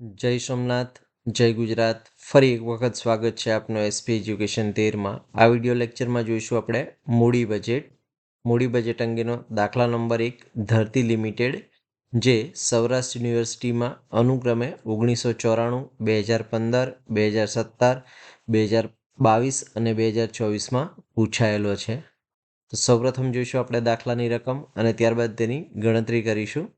જય સોમનાથ, જય ગુજરાત. ફરી એક વખત સ્વાગત છે આપનો એસપી એજ્યુકેશન તેરમાં. આ વીડિયો લેક્ચરમાં જોઈશું આપણે મૂડી બજેટ. મૂડી બજેટ અંગેનો દાખલા નંબર એક, ધરતી લિમિટેડ, જે સૌરાષ્ટ્ર યુનિવર્સિટીમાં અનુક્રમે ઓગણીસો ચોરાણું, બે હજાર પંદર, બે હજાર સત્તર, બે હજાર બાવીસ અને બે હજાર ચોવીસમાં પૂછાયેલો છે. તો સૌપ્રથમ જોઈશું આપણે દાખલાની રકમ અને ત્યારબાદ તેની ગણતરી કરીશું.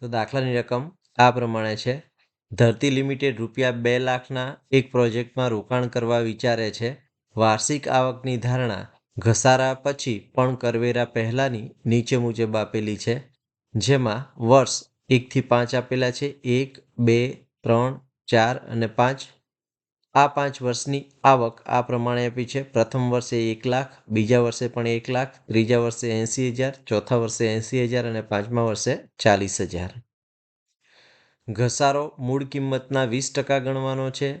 તો દાખલાની રકમ આ પ્રમાણે છે. ધરતી લિમિટેડ રૂપિયા બે લાખના એક પ્રોજેક્ટમાં રોકાણ કરવા વિચારે છે. વાર્ષિક આવકની ધારણા ઘસારા પછી પણ કરવેરા પહેલાંની નીચે મુજબ આપેલી છે. જેમાં વર્ષ એકથી પાંચ આપેલા છે. એક, બે, ત્રણ, ચાર અને પાંચ આ પાંચ વર્ષની આવક આ પ્રમાણે આપી છે. પ્રથમ વર્ષે એક લાખ, બીજા વર્ષે પણ એક લાખ, ત્રીજા વર્ષે એંસી હજાર, ચોથા વર્ષે એંસી હજાર અને પાંચમા વર્ષે ચાલીસ હજાર. ઘસારો મૂળ કિંમતના વીસ ટકા ગણવાનો છે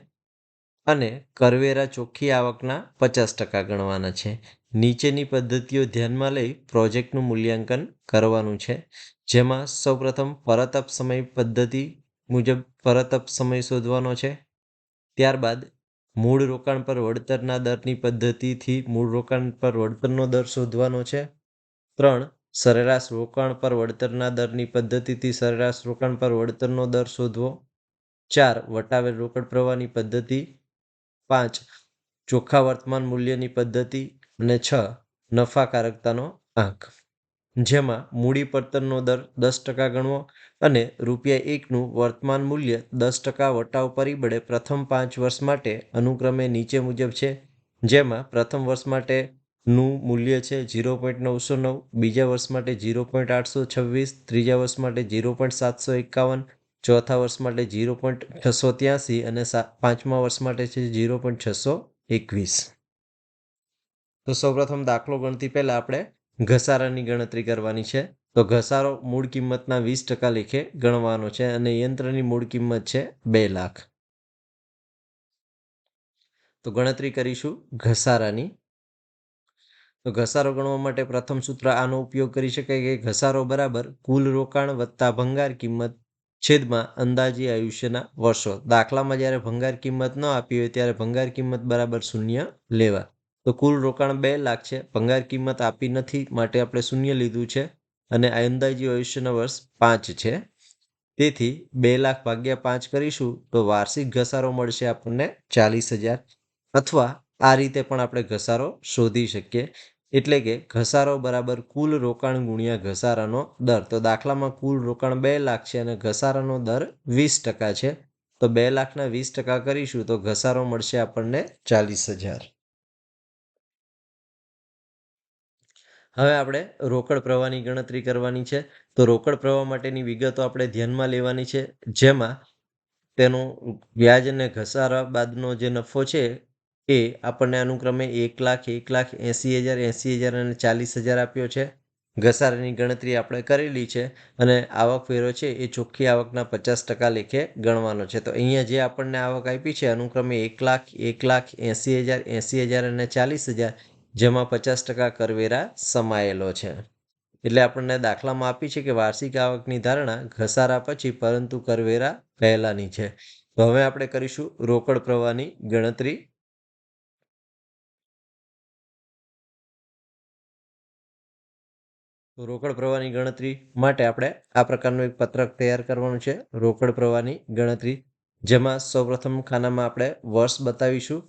અને કરવેરા ચોખ્ખી આવકના પચાસ ટકા ગણવાના છે. નીચેની પદ્ધતિઓ ધ્યાનમાં લઈ પ્રોજેક્ટનું મૂલ્યાંકન કરવાનું છે. જેમાં સૌપ્રથમ પરતપ સમય પદ્ધતિ મુજબ પરતપ સમય શોધવાનો છે. ત્યારબાદ મૂળ રોકાણ પર વળતરના દરની પદ્ધતિથી મૂળ રોકાણ પર વળતરનો દર શોધવાનો છે. ત્રણ, સરેરાશ રોકાણ પર વળતરના દરની પદ્ધતિથી સરેરાશ રોકાણ પર વળતરનો દર શોધવો. ચાર, વટાવેલ રોકડ પ્રવાહની પદ્ધતિ. પાંચ, ચોખ્ખા વર્તમાન મૂલ્યની પદ્ધતિ. અને છ, નફાકારકતાનો આંક. જેમાં મૂડી પડતરનો દર દસ ટકા ગણવો અને રૂપિયા એકનું વર્તમાન મૂલ્ય દસ ટકા વટાવ પરિબળે પ્રથમ પાંચ વર્ષ માટે અનુક્રમે નીચે મુજબ છે. જેમાં પ્રથમ વર્ષ માટેનું મૂલ્ય છે ઝીરો પોઈન્ટ નવસો નવ, બીજા વર્ષ માટે ઝીરો પોઈન્ટ આઠસો છવ્વીસ, ત્રીજા વર્ષ માટે ઝીરો પોઈન્ટ સાતસો એકાવન, ચોથા વર્ષ માટે ઝીરો પોઈન્ટ છસો ત્યાસી અને પાંચમા વર્ષ માટે છે ઝીરો પોઈન્ટ છસો એકવીસ. તો સૌપ્રથમ દાખલો ગણતી પહેલાં આપણે ઘસારાની ગણતરી કરવાની છે. તો ઘસારો મૂળ કિંમતના વીસ ટકા લેખે ગણવાનો છે અને યંત્રની મૂળ કિંમત છે બે લાખ. તો ગણતરી કરીશું ઘસારાની. તો ઘસારો ગણવા માટે પ્રથમ સૂત્ર આનો ઉપયોગ કરી શકાય કે ઘસારો બરાબર કુલ રોકાણ વત્તા ભંગાર કિંમત છેદમાં અંદાજી આયુષ્યના વર્ષો. દાખલામાં જ્યારે ભંગાર કિંમત ન આપી હોય ત્યારે ભંગાર કિંમત બરાબર શૂન્ય લેવા. તો કુલ રોકાણ બે લાખ છે. ભંગાર કિંમત આપી નથી, માટે આપણે શૂન્ય લીધું છે અને અંદાજી ભવિષ્યના વર્ષ પાંચ છે. તેથી બે લાખ ભાગ્યા પાંચ કરીશું તો વાર્ષિક ઘસારો મળશે આપણને ચાલીસ હજાર. અથવા આ રીતે પણ આપણે ઘસારો શોધી શકીએ. એટલે કે ઘસારો બરાબર કુલ રોકાણ ગુણ્યા ઘસારાનો દર. તો દાખલામાં કુલ રોકાણ બે લાખ છે અને ઘસારાનો દર વીસ ટકા છે. તો બે લાખના વીસ ટકા કરીશું તો ઘસારો મળશે આપણને ચાલીસ હજાર. હવે આપણે રોકડ પ્રવાહની ગણતરી કરવાની છે. તો રોકડ પ્રવાહ માટેની વિગતો આપણે ધ્યાનમાં લેવાની છે. જેમાં તેનો વ્યાજ અને ઘસારા બાદનો જે નફો છે એ આપણને અનુક્રમે એક લાખ એક લાખ એંસી હજાર એંસી હજાર અને ચાલીસ હજાર આપ્યો છે. ઘસારાની ગણતરી આપણે કરેલી છે અને આવક વેરો છે એ ચોખ્ખી આવકના પચાસ ટકા લેખે ગણવાનો છે. તો અહીંયા જે આપણને આવક આપી છે અનુક્રમે એક લાખ એક લાખ એંસી હજાર એંસી હજાર અને ચાલીસ હજાર જેમાં પચાસ ટકા કરવેરા સમાયેલો છે. એટલે આપણને દાખલામાં આપી છે કે વાર્ષિક આવકની ધારણા ઘસારા પછી પરંતુ કરવેરા પહેલાંની છે. તો હવે આપણે કરીશું રોકડ પ્રવાહની ગણતરી. રોકડ પ્રવાહની ગણતરી માટે આપણે આ પ્રકારનું એક પત્રક તૈયાર કરવાનું છે. રોકડ પ્રવાહની ગણતરી, જેમાં સૌપ્રથમ ખાનામાં આપણે વર્ષ બતાવીશું.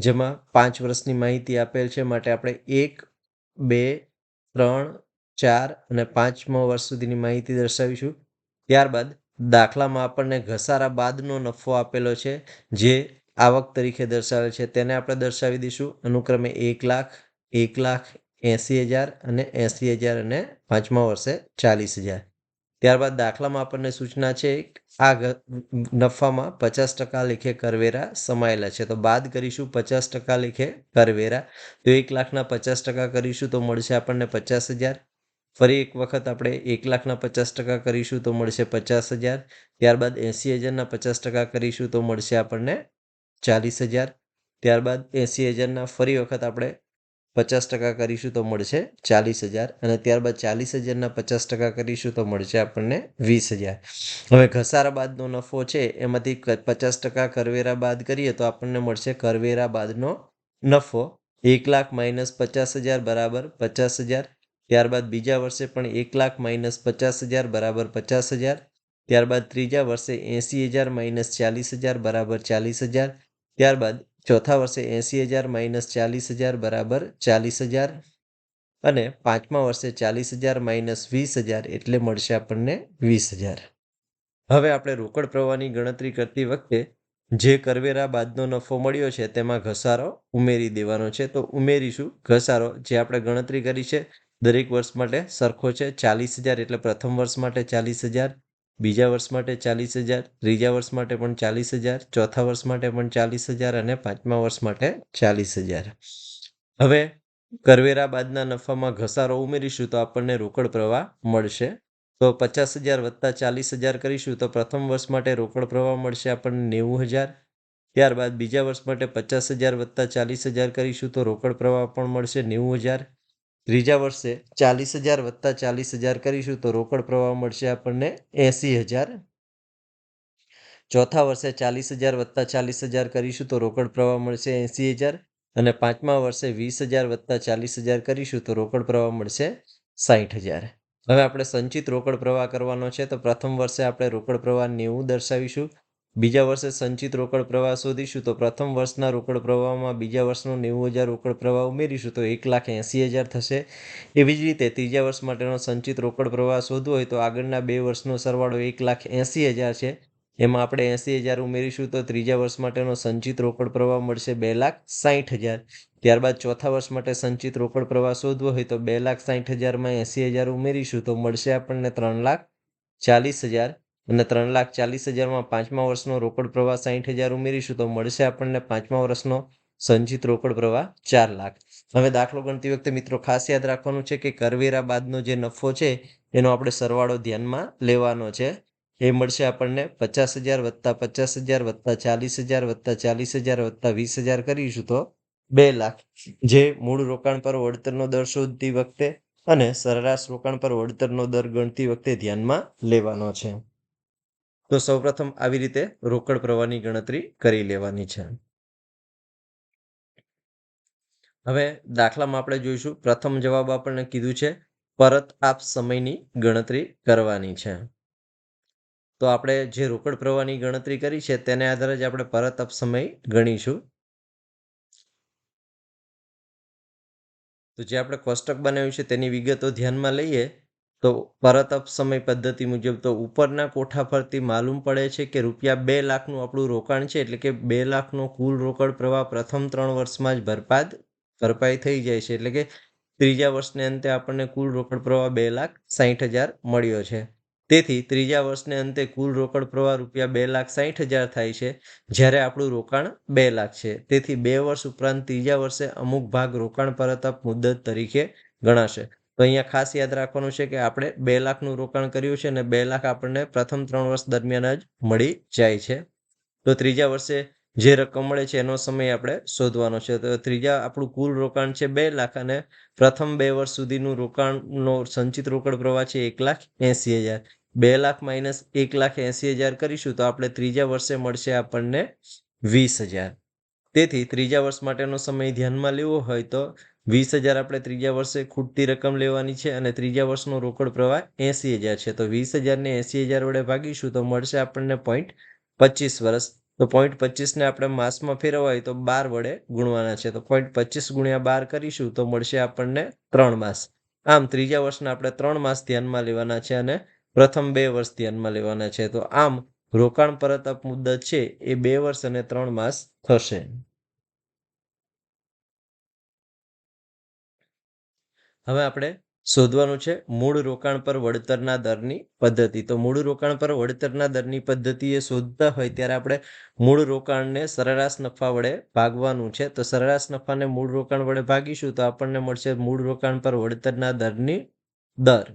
જેમાં પાંચ વર્ષની માહિતી આપેલ છે, માટે આપણે એક, બે, ત્રણ, ચાર અને પાંચમા વર્ષ સુધીની માહિતી દર્શાવીશું. ત્યારબાદ દાખલામાં આપણને ઘસારા બાદનો નફો આપેલો છે, જે આવક તરીકે દર્શાવેલ છે. તેને આપણે દર્શાવી દઈશું. અનુક્રમે એક લાખ એક લાખ એંસી હજાર અને એંસી હજાર અને પાંચમા વર્ષે ચાલીસ હજાર. ત્યારબાદ દાખલામાં આપણને સૂચના છે આ નફામાં પચાસ ટકા લેખે કરવેરા સમાયેલા છે. તો બાદ કરીશું પચાસ ટકા લેખે કરવેરા. તો એક લાખના પચાસ ટકા કરીશું તો મળશે આપણને પચાસ હજાર. ફરી એક વખત આપણે એક લાખના પચાસ ટકા કરીશું તો મળશે પચાસ હજાર. ત્યારબાદ એંસી હજારના પચાસ ટકા કરીશું તો મળશે આપણને ચાલીસ હજાર. ત્યારબાદ એંસી હજારના ફરી વખત આપણે પચાસ ટકા કરીશું તો મળશે ચાલીસ હજાર અને ત્યારબાદ ચાલીસ હજારના પચાસ ટકા કરીશું તો મળશે આપણને વીસ હજાર. હવે ઘસારા બાદનો નફો છે, એમાંથી પચાસ ટકા કરવેરા બાદ કરીએ તો આપણને મળશે કરવેરા બાદનો નફો. એક લાખ માઇનસ પચાસ હજાર બરાબર પચાસ હજાર. ત્યારબાદ બીજા વર્ષે પણ એક લાખ માઇનસ પચાસ હજાર બરાબર પચાસ હજાર. ત્યારબાદ ત્રીજા વર્ષે એંસી હજાર માઇનસ ચાલીસ હજાર બરાબર ચાલીસ હજાર. ત્યારબાદ ચોથા વર્ષે એંસી હજાર માઇનસ ચાલીસ હજાર બરાબર ચાલીસ હજાર અને પાંચમા વર્ષે ચાલીસ હજાર માઇનસ વીસ હજાર એટલે મળશે આપણને વીસ હજાર. હવે આપણે રોકડ પ્રવાહની ગણતરી કરતી વખતે જે કરવેરા બાદનો નફો મળ્યો છે તેમાં ઘસારો ઉમેરી દેવાનો છે. તો ઉમેરીશું ઘસારો જે આપણે ગણતરી કરી છે દરેક વર્ષ માટે સરખો છે ચાલીસ હજાર એટલે પ્રથમ વર્ષ માટે ચાલીસ હજાર બીજા વર્ષ માટે ચાલીસ હજાર, ત્રીજા વર્ષ માટે પણ ચાલીસ હજાર, ચોથા વર્ષ માટે પણ ચાલીસ હજાર અને પાંચમા વર્ષ માટે ચાલીસ હજાર. હવે કરવેરા બાદના નફામાં ઘસારો ઉમેરીશું તો આપણને રોકડ પ્રવાહ મળશે. તો પચાસ હજાર વત્તા ચાલીસ હજાર કરીશું તો પ્રથમ વર્ષ માટે રોકડ પ્રવાહ મળશે આપણને નેવું હજાર. ત્યારબાદ બીજા વર્ષ માટે પચાસ હજાર વત્તા ચાલીસ હજાર કરીશું તો રોકડ પ્રવાહ પણ મળશે નેવું હજાર. ત્રીજા વર્ષે ચાલીસ હજાર વત્તા ચાલીસ હજાર કરીશું તો રોકડ પ્રવાહ મળશે આપણને એંસી હજાર. ચોથા વર્ષે ચાલીસ હજાર વત્તા ચાલીસ હજાર કરીશું તો રોકડ પ્રવાહ મળશે એંસી હજાર. અને પાંચમા વર્ષે વીસ હજાર વત્તા ચાલીસ હજાર કરીશું તો રોકડ પ્રવાહ મળશે સાહીઠ હજાર. હવે આપણે સંચિત રોકડ પ્રવાહ કરવાનો છે તો પ્રથમ વર્ષે આપણે રોકડ પ્રવાહ નેવું દર્શાવીશું. બીજા વર્ષે સંચિત રોકડ પ્રવાહ શોધીશું તો પ્રથમ વર્ષના રોકડ પ્રવાહમાં બીજા વર્ષનો નેવું હજાર રોકડ પ્રવાહ ઉમેરીશું તો એક લાખ એંસી હજાર થશે. એવી જ રીતે ત્રીજા વર્ષ માટેનો સંચિત રોકડ પ્રવાહ શોધવો હોય તો આગળના બે વર્ષનો સરવાળો એક લાખ એંસી હજાર છે. એમાં આપણે એંસી હજાર ઉમેરીશું તો ત્રીજા વર્ષ માટેનો સંચિત રોકડ પ્રવાહ મળશે બે લાખ સાહીઠ હજાર. ત્યારબાદ ચોથા વર્ષ માટે સંચિત રોકડ પ્રવાહ શોધવો હોય તો બે લાખ સાહીઠ હજારમાં એંસી હજાર ઉમેરીશું તો મળશે આપણને ત્રણ લાખ ચાલીસ હજાર. અને ત્રણ લાખ ચાલીસ હજારમાં પાંચમા વર્ષનો રોકડ પ્રવાહ સાહીઠ હજાર ઉમેરીશું તો મળશે આપણને પાંચમા વર્ષનો સંચિત રોકડ પ્રવાહ ચાર લાખ. હવે દાખલો ગણતી વખતે મિત્રો ખાસ યાદ રાખવાનું છે કે કરવેરા બાદનો જે નફો છે, એનો આપણે સરવાળો ધ્યાનમાં લેવાનો છે. એ મળશે આપણને પચાસ હજાર વત્તા પચાસ હજાર વત્તા ચાલીસ હજાર વત્તા ચાલીસ હજાર વત્તા વીસ હજાર કરીશું તો બે લાખ. જે મૂળ રોકાણ પર વળતરનો દર શોધતી વખતે અને સરેરાશ રોકાણ પર વળતરનો દર ગણતી વખતે ધ્યાનમાં લેવાનો છે. તો સૌપ્રથમ આવી રીતે રોકડ પ્રવાહની ગણતરી કરી લેવાની છે. હવે દાખલામાં આપણે જોઈશું. પ્રથમ જવાબ આપણને કીધું છે, પરત આપ સમયની ગણતરી કરવાની છે. તો આપણે જે રોકડ પ્રવાહની ગણતરી કરી છે, તેને આધારે જ આપણે પરત આપ સમય ગણીશું. તો જે આપણે કોષ્ટક બનાવ્યું છે, તેની વિગતો ધ્યાનમાં લઈએ. તો પરત અપ સમય પદ્ધતિ મુજબ તો ઉપરના કોઠા પરથી માલુમ પડે છે કે રૂપિયા બે લાખનું આપણું રોકાણ છે, એટલે કે બે લાખનો કુલ રોકડ પ્રવાહ પ્રથમ ત્રણ વર્ષમાં જ ભરપાદ ભરપાઈ થઈ જાય છે, એટલે કે ત્રીજા વર્ષને અંતે આપણને કુલ રોકડ પ્રવાહ બે લાખ સાહીઠ હજાર મળ્યો છે. તેથી ત્રીજા વર્ષને અંતે કુલ રોકડ પ્રવાહ રૂપિયા બે લાખ સાહીઠ હજાર થાય છે, જ્યારે આપણું રોકાણ બે લાખ છે. તેથી બે વર્ષ ઉપરાંત ત્રીજા વર્ષે અમુક ભાગ રોકાણ પરત મુદ્દત તરીકે ગણાશે. તો અહીંયા ખાસ યાદ રાખવાનું છે કે આપણે બે લાખનું રોકાણ કર્યું છે અને બે લાખ આપણને પ્રથમ ત્રણ વર્ષ દરમિયાન જ મળી જાય છે. તો ત્રીજા વર્ષે જે રકમ મળે છે એનો સમય આપણે શોધવાનો છે. તો ત્રીજા આપણું કુલ રોકાણ છે બે લાખ અને પ્રથમ બે વર્ષ સુધીનું રોકાણનો સંચિત રોકડ પ્રવાહ છે એક લાખ એંસી હજાર. બે લાખ માઇનસ એક લાખ એંસી હજાર કરીશું તો આપણે ત્રીજા વર્ષે મળશે આપણને વીસ હજાર. તેથી ત્રીજા વર્ષ માટેનો સમય ધ્યાનમાં લેવો હોય તો વીસ હજાર આપણે ત્રીજા વર્ષે ખૂટતી રકમ લેવાની છે અને ત્રીજા વર્ષનો રોકડ પ્રવાહ એંસી હજાર છે. તો વીસ હજારને એંસી હજાર વડે ભાગીશું તો મળશે આપણને પોઈન્ટ પચીસ વર્ષ તો પોઈન્ટ પચીસને આપણે માસમાં ફેરવવા તો બાર વડે ગુણવાના છે. તો પોઈન્ટ પચીસ ગુણ્યા બાર કરીશું તો મળશે આપણને ત્રણ માસ. આમ ત્રીજા વર્ષના આપણે ત્રણ માસ ધ્યાનમાં લેવાના છે અને પ્રથમ બે વર્ષ ધ્યાનમાં લેવાના છે. તો આમ રોકાણ પરત મુદત છે એ બે વર્ષ અને ત્રણ માસ થશે. હવે આપણે શોધવાનું છે મૂળ રોકાણ પર વળતરના દરની પદ્ધતિ. તો મૂળ રોકાણ પર વળતરના દરની એ શોધતા હોય ત્યારે આપણે મૂળ રોકાણને સરેરાશ નફા વડે ભાગવાનું છે. તો સરેરાશ નફાને મૂળ રોકાણ વડે ભાગીશું તો આપણને મળશે મૂળ રોકાણ પર વળતરના દરની દર.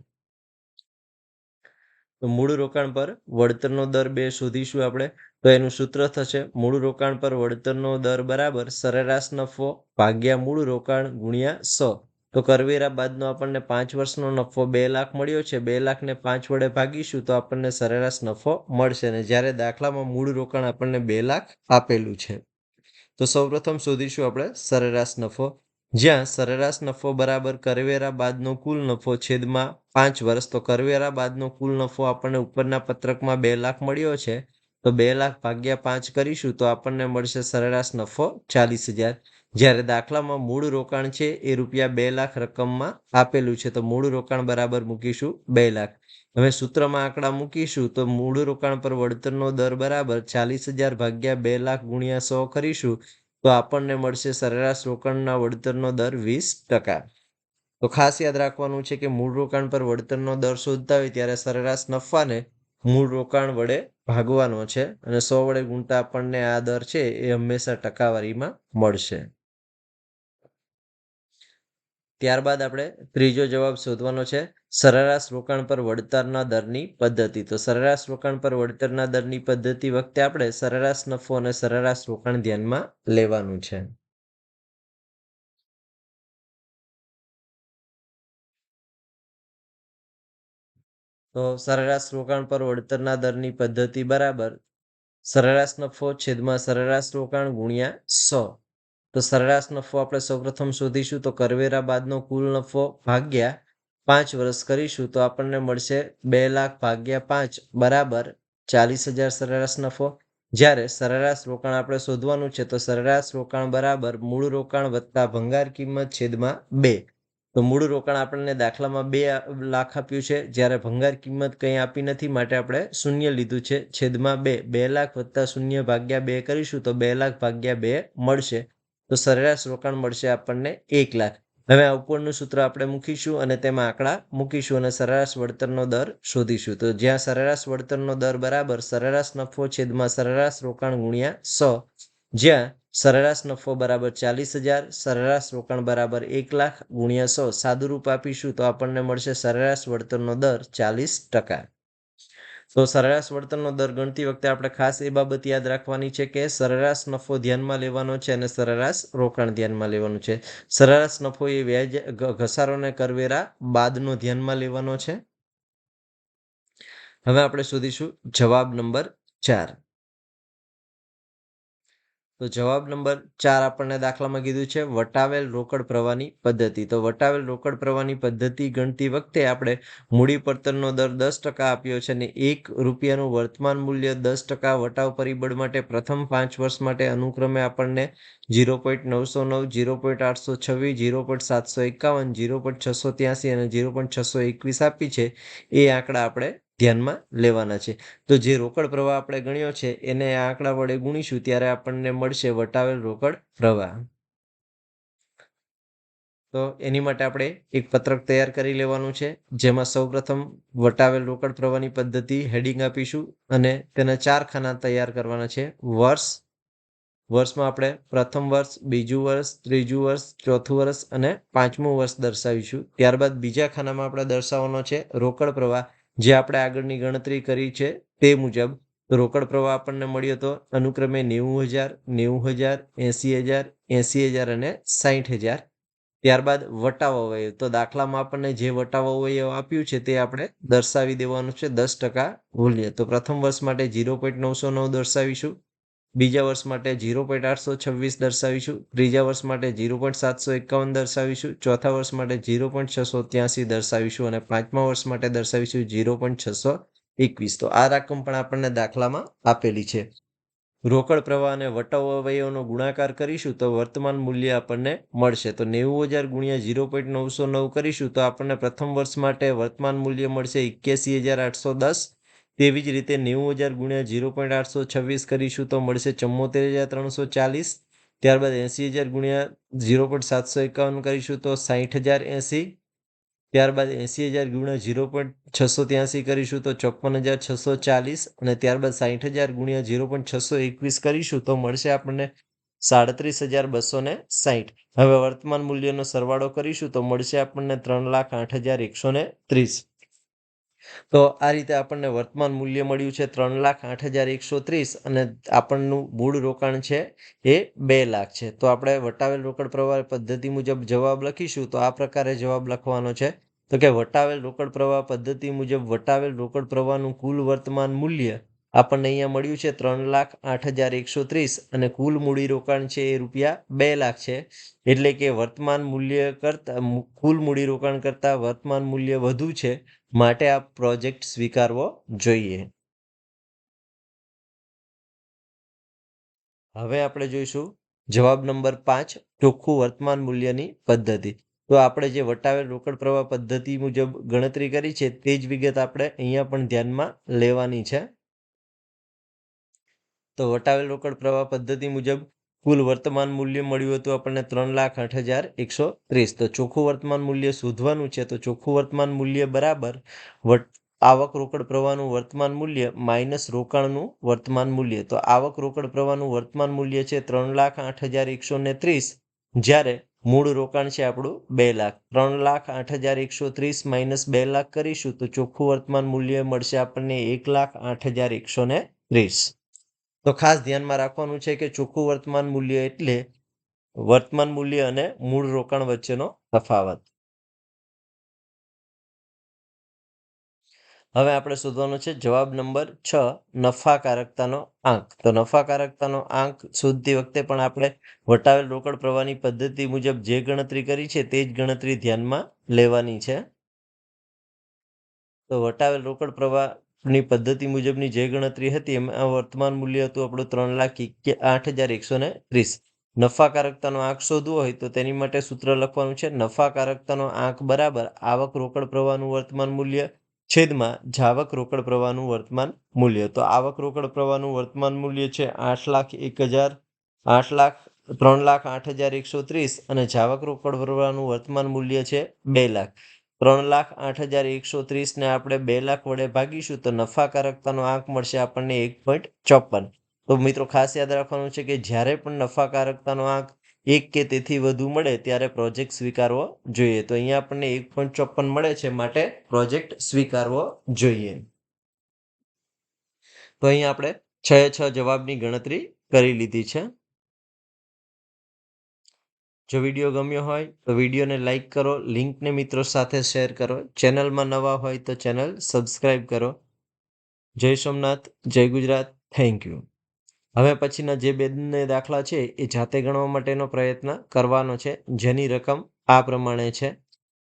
તો મૂળ રોકાણ પર વળતરનો દર બે શોધીશું આપણે. તો એનું સૂત્ર થશે મૂળ રોકાણ પર વળતરનો દર બરાબર સરેરાશ નફો ભાગ્યા મૂળ રોકાણ ગુણ્યા સો. તો કરવેરા બાદનો આપણને પાંચ વર્ષનો નફો બે લાખ મળ્યો છે, બે લાખને પાંચ વડે ભાગીશું તો આપણને સરેરાશ નફો મળશે ને જ્યારે દાખલામાં મૂળ રોકાણ આપણને બે લાખ આપેલું છે. તો સૌપ્રથમ શોધીશું આપણે સરેરાશ નફો. જ્યાં સરેરાશ નફો બરાબર કરવેરા બાદનો કુલ નફો છેદમાં પાંચ વર્ષ, તો કરવેરા બાદનો કુલ નફો આપણને ઉપરના પત્રકમાં બે લાખ મળ્યો છે, તો બે લાખ ભાગ્યા પાંચ કરીશું તો આપણને મળશે સરેરાશ નફો ચાલીસ હજાર. જ્યારે દાખલામાં મૂળ રોકાણ છે એ રૂપિયા બે લાખ રકમમાં આપેલું છે, તો મૂળ રોકાણ બરાબર મૂકીશું બે લાખ. હવે સૂત્રમાં આંકડા મૂકીશું, તો મૂળ રોકાણ પર વળતરનો દર બરાબર ચાલીસ હજાર ભાગ્યા બે લાખ ગુણ્યા સો કરીશું, તો આપણને મળશે સરેરાશ રોકાણના વળતરનો દર વીસ ટકા. તો ખાસ યાદ રાખવાનું છે કે મૂળ રોકાણ પર વળતરનો દર શોધતા હોય ત્યારે સરેરાશ નફાને મૂળ રોકાણ વડે ભાગવાનો છે અને સો વડે ગુણતા આપણને આ દર છે એ હંમેશા ટકાવારીમાં મળશે. ત્યારબાદ આપણે ત્રીજો જવાબ શોધવાનો છે. સરેરાશ રોકાણ પર વળતરના દરની પદ્ધતિ. તો સરેરાશ રોકાણ પર વળતરના દરની પદ્ધતિ વખતે આપણે સરેરાશ નફો અને સરેરાશ રોકાણ ધ્યાનમાં લેવાનું છે. તો સરેરાશ રોકાણ પર વળતરના દરની પદ્ધતિ બરાબર. સરેરાશ નફો છેદમાં સરેરાશ રોકાણ ગુણ્યા સો. તો સરેરાશ નફો આપણે સૌપ્રથમ શોધીશું તો કરવેરા બાદનો કુલ નફો ભાગ્યા પાંચ વર્ષ કરીશું તો આપણને મળશે બે લાખ ભાગ્યા પાંચ બરાબર ચાલીસ હજાર સરેરાશ નફો. જ્યારે સરેરાશ રોકાણ આપણે શોધવાનું છે તો સરેરાશ રોકાણ બરાબર મૂળ રોકાણ વત્તા ભંગાર કિંમત છેદમાં બે. તો મૂળ રોકાણ આપણને દાખલામાં બે લાખ આપ્યું છે. જ્યારે ભંગાર કિંમત કંઈ આપી નથી, માટે આપણે શૂન્ય લીધું છે છેદમાં બે. બે લાખ વત્તા શૂન્ય ભાગ્યા બે કરીશું તો બે લાખ ભાગ્યા બે મળશે. તો સરેરાશ રોકાણ મળશે આપણને એક લાખ. હવે આ ઉપરનું સૂત્ર આપણે મૂકીશું અને તેમાં આંકડા મૂકીશું અને સરેરાશ વળતરનો દર શોધીશું. તો જ્યાં સરેરાશ વળતરનો દર બરાબર સરેરાશ નફો છેદમાં સરેરાશ રોકાણ ગુણ્યા સો, જ્યાં સરેરાશ નફો બરાબર ચાલીસ હજાર, સરેરાશ રોકાણ બરાબર એક લાખ ગુણ્યા સો. સાદુરૂપ આપીશું તો આપણને મળશે સરેરાશ વળતરનો દર ચાલીસ ટકા. તો સરેરાશ વળતરનો દર ગણતી વખતે આપણે ખાસ એ બાબત યાદ રાખવાની છે કે સરેરાશ નફો ધ્યાનમાં લેવાનો છે અને સરેરાશ રોકાણ ધ્યાનમાં લેવાનું છે. સરેરાશ નફો એ વ્યાજ ઘસારોને કરવેરા બાદનો ધ્યાનમાં લેવાનો છે. હવે આપણે શોધીશું જવાબ નંબર ચાર. તો જવાબ નંબર ચાર આપણને દાખલામાં કીધું છે, વટાવેલ રોકડ પ્રવાહની પદ્ધતિ. તો વટાવેલ રોકડ પ્રવાહની પદ્ધતિ ગણતી વખતે આપણે મૂડી પડતરનો દર દસ ટકા આપ્યો છે અને એક રૂપિયાનું વર્તમાન મૂલ્ય દસ ટકા વટાવ પરિબળ માટે પ્રથમ પાંચ વર્ષ માટે અનુક્રમે આપણને જીરો પોઈન્ટ નવસો નવ જીરો પોઈન્ટ આઠસો છવ્વીસ જીરો પોઈન્ટ સાતસો એકાવન જીરો પોઈન્ટ છસો ત્યાસી અને જીરો પોઈન્ટ છસો એકવીસ આપી છે. એ આંકડા આપણે ધ્યાનમાં લેવાના છે. તો જે રોકડ પ્રવાહ આપણે ગણ્યો છે, એને આ આંકડા વડે ગુણીશું ત્યારે આપણને મળશે વટાવેલ રોકડ પ્રવાહ. તો એની માટે આપણે એક પત્રક તૈયાર કરી લેવાનું છે, જેમાં સૌપ્રથમ વટાવેલ રોકડ પ્રવાહની પદ્ધતિ હેડિંગ આપીશું અને તેના ચાર ખાના તૈયાર કરવાના છે. વર્ષ, વર્ષમાં આપણે પ્રથમ વર્ષ, બીજું વર્ષ, ત્રીજું વર્ષ, ચોથું વર્ષ અને પાંચમું વર્ષ દર્શાવીશું. ત્યારબાદ બીજા ખાનામાં આપણે દર્શાવવાનો છે રોકડ પ્રવાહ. જે આપણે આગળની ગણતરી કરી છે તે મુજબ રોકડ પ્રવાહ આપણને મળ્યો તો અનુક્રમે નેવું હજાર નેવું હજાર એંસી હજાર એંસી હજાર અને સાહીઠ હજાર. ત્યારબાદ વટાવો વય. તો દાખલામાં આપણને જે વટાવો વય આપ્યું છે તે આપણે દર્શાવી દેવાનું છે દસ ટકા મૂલ્ય. તો પ્રથમ વર્ષ માટે ઝીરો પોઈન્ટ નવસો નવ દર્શાવીશું. બીજા વર્ષ માટે ઝીરો પોઈન્ટ આઠસો છવ્વીસ દર્શાવીશું. ત્રીજા વર્ષ માટે ઝીરો પોઈન્ટ સાતસો એકાવન દર્શાવીશું. ચોથા વર્ષ માટે ઝીરો પોઈન્ટ છસો ત્યાસી દર્શાવીશું અને પાંચમા વર્ષ માટે દર્શાવીશું ઝીરો પોઈન્ટ છસો એકવીસ. તો આ રકમ પણ આપણને દાખલામાં આપેલી છે. રોકડ પ્રવાહ અને વટાવ અવયવનો ગુણાકાર કરીશું તો વર્તમાન મૂલ્ય આપણને મળશે. તો નેવું હજાર ગુણ્યા ઝીરો પોઈન્ટ નવસો નવ કરીશું તો આપણને પ્રથમ વર્ષ માટે વર્તમાન મૂલ્ય મળશે એક્યાસી હજાર આઠસો દસ. તેવી જ રીતે નેવું હજાર ગુણ્યા ઝીરો પોઈન્ટ આઠસો છવ્વીસ કરીશું તો મળશે ચુમ્મોતેર હજાર ત્રણસો ચાલીસ. ત્યારબાદ એંસી હજાર ગુણ્યા ઝીરો પોઈન્ટ સાતસો એકાવન કરીશું તો સાહીઠ હજાર એંસી ત્યારબાદ એંસી હજાર ગુણ્યા ઝીરો પોઈન્ટ છસો ત્યાંસી કરીશું તો ચોપન હજાર છસો ચાલીસ. અને ત્યારબાદ સાહીઠ હજાર ગુણ્યા ઝીરો પોઈન્ટ છસો એકવીસ કરીશું તો મળશે આપણને સાડત્રીસ હજાર બસો ને સાહીઠ હવે વર્તમાન મૂલ્યનો સરવાળો કરીશું તો મળશે આપણને ત્રણ લાખ આઠ હજાર એકસો ને ત્રીસ. તો આ રીતે આપણને વર્તમાન મૂલ્ય મળ્યું છે ત્રણ લાખ આઠ હજાર એકસો ત્રીસ અને આપણનું મૂળ રોકાણ છે એ બે લાખ છે. તો આપણે વટાવેલ રોકડ પ્રવાહ પદ્ધતિ મુજબ જવાબ લખીશું તો આ પ્રકારે જવાબ લખવાનો છે. તો કે વટાવેલ રોકડ પ્રવાહ પદ્ધતિ મુજબ વટાવેલ રોકડ પ્રવાહનું કુલ વર્તમાન મૂલ્ય આપણને અહીંયા મળ્યું છે ત્રણ લાખ આઠ હજાર એકસો ત્રીસ અને કુલ મૂડી રોકાણ છે એ રૂપિયા બે લાખ છે. એટલે કે વર્તમાન મૂલ્ય કરતા કુલ મૂડી રોકાણ કરતાં વર્તમાન મૂલ્ય વધુ છે માટે આ પ્રોજેક્ટ સ્વીકારવો જોઈએ. હવે આપણે જોઈશું જવાબ નંબર પાંચ, ચોખ્ખું વર્તમાન મૂલ્યની પદ્ધતિ. તો આપણે જે વટાવેલ રોકડ પ્રવાહ પદ્ધતિ મુજબ ગણતરી કરી છે તે જ વિગત આપણે અહીંયા પણ ધ્યાનમાં લેવાની છે. તો વટાવેલ રોકડ પ્રવાહ પદ્ધતિ મુજબ કુલ વર્તમાન મૂલ્ય મળ્યું હતું આપણને ત્રણ લાખ આઠ હજાર એકસો ત્રીસ. તો ચોખ્ખું વર્તમાન મૂલ્ય શોધવાનું છે તો ચોખ્ખું વર્તમાન મૂલ્ય બરાબર આવક રોકડ પ્રવાહનું વર્તમાન મૂલ્ય માઇનસ રોકાણનું વર્તમાન મૂલ્ય. તો આવક રોકડ પ્રવાહનું વર્તમાન મૂલ્ય છે ત્રણ લાખ આઠ હજાર એકસો ને ત્રીસ, જ્યારે મૂળ રોકાણ છે આપણું બે લાખ. ત્રણ લાખ આઠ હજાર એકસો ત્રીસ માઇનસ બે લાખ કરીશું તો ચોખ્ખું વર્તમાન મૂલ્ય મળશે આપણને એક લાખ આઠ હજાર એકસો ને ત્રીસ. તો ખાસ ધ્યાનમાં રાખવાનું છે કે ચોખ્ખું વર્તમાન મૂલ્ય એટલે વર્તમાન મૂલ્ય અને મૂળ રોકાણ વચ્ચેનો તફાવત. હવે આપણે શોધવાનો છે જવાબ નંબર છ, નફાકારકતાનો આંક. તો નફાકારકતાનો આંક શોધતી વખતે પણ આપણે વટાવેલ રોકડ પ્રવાહની પદ્ધતિ મુજબ જે ગણતરી કરી છે તે જ ગણતરી ધ્યાનમાં લેવાની છે. તો વટાવેલ રોકડ પ્રવાહની પદ્ધતિ મુજબની જે ગણતરી હતી, એમાં વર્તમાન મૂલ્ય હતું આપણું ત્રણ લાખ કે આઠ હજાર એકસો ને ત્રીસ. નફાકારકતાનો આંક શોધવો હોય તો તેની માટે સૂત્ર લખવાનું છે, નફાકારકતાનો આંક બરાબર આવક રોકડ પ્રવાહનું વર્તમાન મૂલ્ય છેદમાં જાવક રોકડ પ્રવાહનું વર્તમાન મૂલ્ય. તો આવક રોકડ પ્રવાહનું વર્તમાન મૂલ્ય છે આઠ લાખ એક હજાર, આઠ લાખ, ત્રણ લાખ આઠ હજાર એકસો ત્રીસ અને જાવક રોકડ પ્રવાહનું વર્તમાન મૂલ્ય છે બે લાખ. ત્રણ લાખ આઠ હજાર એકસો ત્રીસને આપણે બે લાખ વડે ભાગીશું તો નફાકારકતાનો આંક મળશે આપણને એક પોઈન્ટ ચોપન તો મિત્રો ખાસ યાદ રાખવાનું છે કે જ્યારે પણ નફાકારકતાનો આંક એક કે તેથી વધુ મળે ત્યારે પ્રોજેક્ટ સ્વીકારવો જોઈએ. તો અહીંયા આપણને એક પોઈન્ટ ચોપન મળે છે માટે પ્રોજેક્ટ સ્વીકારવો જોઈએ. તો અહીંયા આપણે છ છ જવાબની ગણતરી કરી લીધી છે. જો વીડિયો ગમ્યો હોય તો વિડીયોને લાઈક કરો, લિંકને મિત્રો સાથે શેર કરો. ચેનલમાં નવા હોય તો ચેનલ સબસ્ક્રાઈબ કરો. જય સોમનાથ, જય ગુજરાત, થેન્ક યુ. હવે પછીના જે બેને દાખલા છે એ જાતે ગણવા માટેનો પ્રયત્ન કરવાનો છે. જેની રકમ આ પ્રમાણે છે.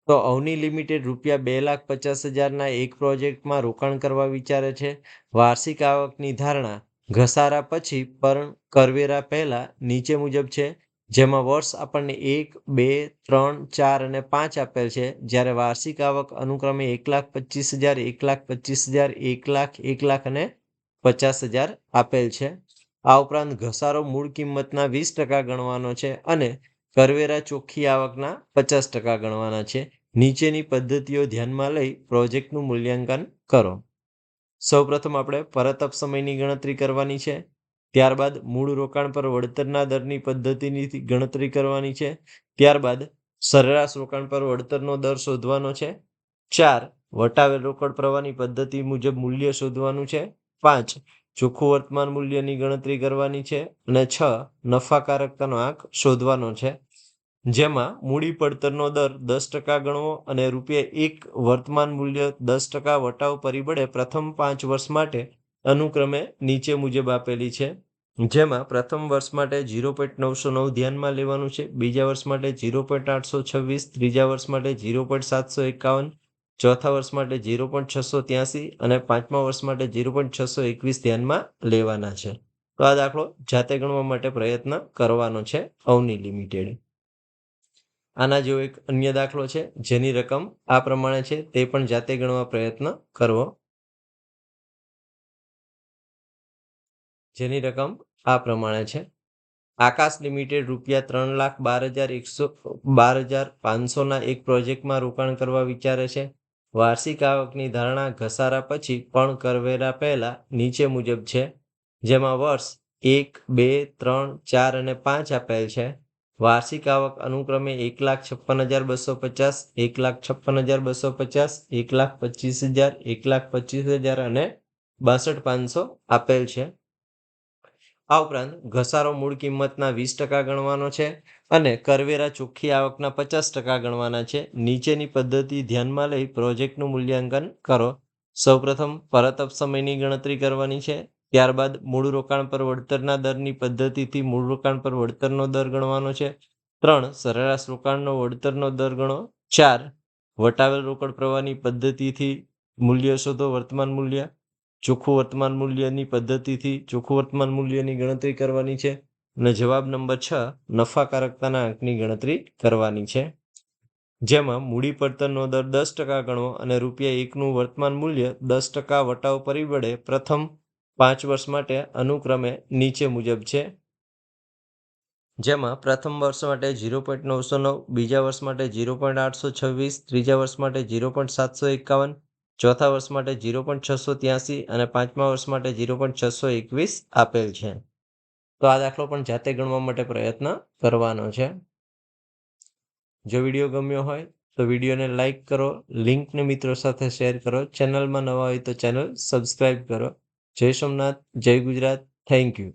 તો અવની લિમિટેડ રૂપિયા બે લાખ પચાસ હજારના એક પ્રોજેક્ટમાં રોકાણ કરવા વિચારે છે. વાર્ષિક આવકની ધારણા ઘસારા પછી પણ કરવેરા પહેલાં નીચે મુજબ છે. જેમાં વર્ષ આપણને એક, બે, ત્રણ, ચાર અને પાંચ આપેલ છે. જ્યારે વાર્ષિક આવક અનુક્રમે એક લાખ પચીસ હજાર, એક લાખ પચીસ હજાર, એક લાખ એક લાખ અને પચાસ હજાર આપેલ છે. આ ઉપરાંત ઘસારો મૂળ કિંમતના વીસ ટકા ગણવાનો છે અને કરવેરા ચોખ્ખી આવકના પચાસ ટકા ગણવાના છે. નીચેની પદ્ધતિઓ ધ્યાનમાં લઈ પ્રોજેક્ટનું મૂલ્યાંકન કરો. સૌપ્રથમ આપણે પરત સમયની ગણતરી કરવાની છે. ત્યારબાદ મૂળ રોકાણ પર વળતરના દરની પદ્ધતિની ગણતરી કરવાની છે. ત્યારબાદ સરેરાશ રોકાણ પર વળતરનો દર શોધવાનો છે. ચાર, વટાવેલ રોકડ પ્રવાહની પદ્ધતિ મુજબ મૂલ્ય શોધવાનું છે. પાંચ, ચોખ્ખું વર્તમાન મૂલ્યની ગણતરી કરવાની છે. અને છ, નફાકારકતાનો આંક શોધવાનો છે. જેમાં મૂડી પડતરનો દર દસ ટકા ગણવો અને રૂપિયા એક વર્તમાન મૂલ્ય દસ ટકા વટાવ પરિબળે પ્રથમ પાંચ વર્ષ માટે અનુક્રમે નીચે મુજબ આપેલી છે. જેમાં પ્રથમ વર્ષ માટે ઝીરો પોઈન્ટ નવસો નવ ધ્યાનમાં લેવાનું છે. બીજા વર્ષ માટે ઝીરો પોઈન્ટ આઠસો છવ્વીસ, ત્રીજા વર્ષ માટે ઝીરો પોઈન્ટ સાતસો એકાવન, ચોથા વર્ષ માટે ઝીરો પોઈન્ટ છસો ત્યાસી અને પાંચમા વર્ષ માટે ઝીરો પોઈન્ટ છસો એકવીસ ધ્યાનમાં લેવાના છે. તો આ દાખલો જાતે ગણવા માટે પ્રયત્ન કરવાનો છે અવની લિમિટેડ. આના જેવો એક અન્ય દાખલો છે. જેની રકમ આ પ્રમાણે છે તે પણ જાતે ગણવા પ્રયત્ન કરવો. જેની રકમ આ પ્રમાણે છે. આકાશ લિમિટેડ રૂપિયા ત્રણ લાખ બાર હજાર એકસો, બાર હજાર પાંચસોના એક પ્રોજેક્ટમાં રોકાણ કરવા વિચારે છે. વાર્ષિક આવકની ધારણા ઘસારા પછી પણ કરવેરા પહેલા નીચે મુજબ છે, જેમાં વર્ષ એક, બે, ત્રણ, ચાર અને પાંચ આપેલ છે. વાર્ષિક આવક અનુક્રમે એક લાખ છપ્પન હજાર બસો પચાસ, એક લાખ છપ્પન હજાર બસો પચાસ, એક લાખ પચીસ હજાર, એક લાખ પચીસ હજાર અને બાસઠ પાંચસો આપેલ છે. આ ઉપરાંત ઘસારો મૂળ કિંમતના વીસ ટકા ગણવાનો છે અને કરવેરા ચોખ્ખી આવકના પચાસ ટકા ગણવાના છે. નીચેની પદ્ધતિ ધ્યાનમાં લઈ પ્રોજેક્ટનું મૂલ્યાંકન કરો. સૌપ્રથમ પરત અપ સમયની ગણતરી કરવાની છે. ત્યારબાદ મૂળ રોકાણ પર વળતરના દરની પદ્ધતિથી મૂળ રોકાણ પર વળતરનો દર ગણવાનો છે. ત્રણ, સરેરાશ રોકાણનો વળતરનો દર ગણો. ચાર, વટાવેલ રોકડ પ્રવાહની પદ્ધતિથી મૂલ્ય શોધો વર્તમાન મૂલ્ય. ચોખ્ખું વર્તમાન મૂલ્યની પદ્ધતિથી ચોખ્ખું વર્તમાન મૂલ્યની ગણતરી કરવાની છે અને જવાબ નંબર છ, નફાકારકતાના અંકની ગણતરી કરવાની છે. જેમાં મૂડી પડતરનો દર દસ ટકા ગણવો અને રૂપિયા એકનું વર્તમાન મૂલ્ય દસ ટકા વટાવ પરિબળે પ્રથમ પાંચ વર્ષ માટે અનુક્રમે નીચે મુજબ છે. જેમાં પ્રથમ વર્ષ માટે ઝીરો પોઈન્ટ નવસો નવ, બીજા વર્ષ માટે ઝીરો પોઈન્ટ આઠસો છવ્વીસ, ત્રીજા વર્ષ માટે ઝીરો પોઈન્ટ સાતસો એકાવન ચોથા વર્ષ માટે ઝીરો પોઈન્ટ છસો ત્યાસી અને પાંચમા વર્ષ માટે ઝીરો પોઈન્ટ છસો એકવીસ આપેલ છે. તો આ દાખલો પણ જાતે ગણવા માટે પ્રયત્ન કરવાનો છે. જો વીડિયો ગમ્યો હોય તો વિડીયોને લાઈક કરો, લિંકને મિત્રો સાથે શેર કરો, ચેનલમાં નવા હોય તો ચેનલ સબસ્ક્રાઈબ કરો. જય સોમનાથ, જય ગુજરાત, થેન્ક યુ.